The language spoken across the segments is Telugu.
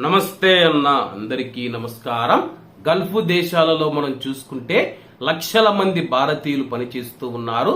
నమస్తే అన్న అందరికీ నమస్కారం. గల్ఫ్ దేశాలలో మనం చూసుకుంటే లక్షల మంది భారతీయులు పనిచేస్తూ ఉన్నారు.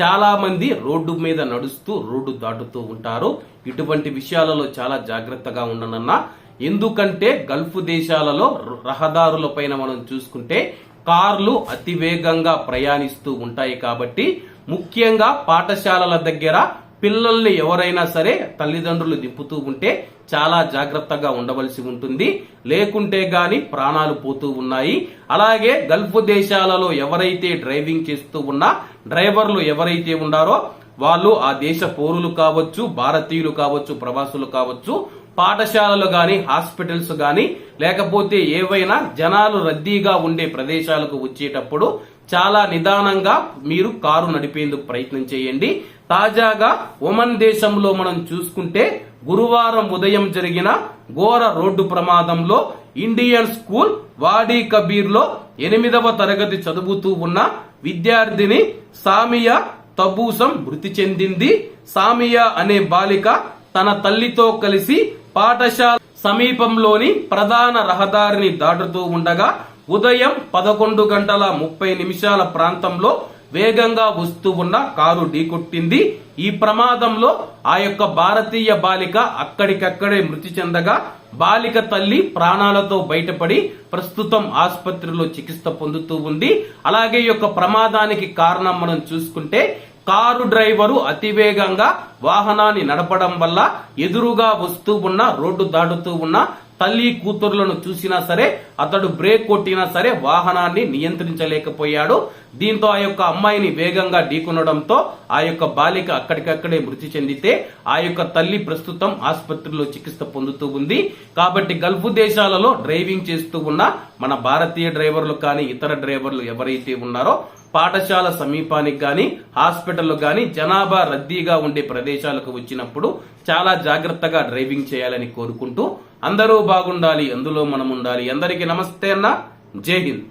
చాలా మంది రోడ్డు మీద నడుస్తూ రోడ్డు దాటుతూ ఉంటారు. ఇటువంటి విషయాలలో చాలా జాగ్రత్తగా ఉండనన్న. ఎందుకంటే గల్ఫ్ దేశాలలో రహదారుల పైన మనం చూసుకుంటే కార్లు అతివేగంగా ప్రయాణిస్తూ ఉంటాయి కాబట్టి ముఖ్యంగా పాఠశాలల దగ్గర పిల్లల్ని ఎవరైనా సరే తల్లిదండ్రులు దింపుతూ ఉంటే చాలా జాగ్రత్తగా ఉండవలసి ఉంటుంది. లేకుంటే గాని ప్రాణాలు పోతూ ఉన్నాయి. అలాగే గల్ఫ్ దేశాలలో ఎవరైతే డ్రైవింగ్ చేస్తూ ఉన్నా డ్రైవర్లు ఎవరైతే ఉన్నారో వాళ్ళు ఆ దేశ పౌరులు కావచ్చు భారతీయులు కావచ్చు ప్రవాసులు కావచ్చు పాఠశాలలు గాని హాస్పిటల్స్ గాని లేకపోతే ఏవైనా జనాలు రద్దీగా ఉండే ప్రదేశాలకు వచ్చేటప్పుడు చాలా నిదానంగా మీరు కారు నడిపేందుకు ప్రయత్నం చేయండి. తాజాగా ఒమన్ దేశంలో మనం చూసుకుంటే గురువారం ఉదయం జరిగిన ఘోర రోడ్డు ప్రమాదంలో ఇండియన్ స్కూల్ వాడీ కబీర్లో ఎనిమిదవ తరగతి చదువుతూ ఉన్న విద్యార్థిని సామియా తబూసం మృతి చెందింది. సామియా అనే బాలిక తన తల్లితో కలిసి పాఠశాల సమీపంలోని ప్రధాన రహదారిని దాటుతూ ఉండగా ఉదయం పదకొండు గంటల ముప్పై నిమిషాల ప్రాంతంలో వేగంగా వస్తూ ఉన్న కారు ఢీకొట్టింది. ఈ ప్రమాదంలో ఆ యొక్క భారతీయ బాలిక అక్కడికక్కడే మృతి చెందగా బాలిక తల్లి ప్రాణాలతో బయటపడి ప్రస్తుతం ఆసుపత్రిలో చికిత్స పొందుతూ ఉంది. అలాగే ఈ యొక్క ప్రమాదానికి కారణం మనం చూసుకుంటే కారు డ్రైవరు అతివేగంగా వాహనాన్ని నడపడం వల్ల ఎదురుగా వస్తూ ఉన్న రోడ్డు దాటుతూ ఉన్న తల్లి కూతురులను చూసినా సరే అతడు బ్రేక్ కొట్టినా సరే వాహనాన్ని నియంత్రించలేకపోయాడు. దీంతో ఆ యొక్క అమ్మాయిని వేగంగా ఢీకొనడంతో ఆ యొక్క బాలిక అక్కడికక్కడే మృతి చెందితే ఆ యొక్క తల్లి ప్రస్తుతం ఆసుపత్రిలో చికిత్స పొందుతూ ఉంది. కాబట్టి గల్ఫ్ దేశాలలో డ్రైవింగ్ చేస్తూ ఉన్న మన భారతీయ డ్రైవర్లు కానీ ఇతర డ్రైవర్లు ఎవరైతే ఉన్నారో పాఠశాల సమీపానికి కానీ హాస్పిటల్ కానీ జనాభా రద్దీగా ఉండే ప్రదేశాలకు వచ్చినప్పుడు చాలా జాగ్రత్తగా డ్రైవింగ్ చేయాలని కోరుకుంటూ అందరూ బాగుండాలి అందులో మనం ఉండాలి అందరికీ నమస్తే అన్న. జై హింద్.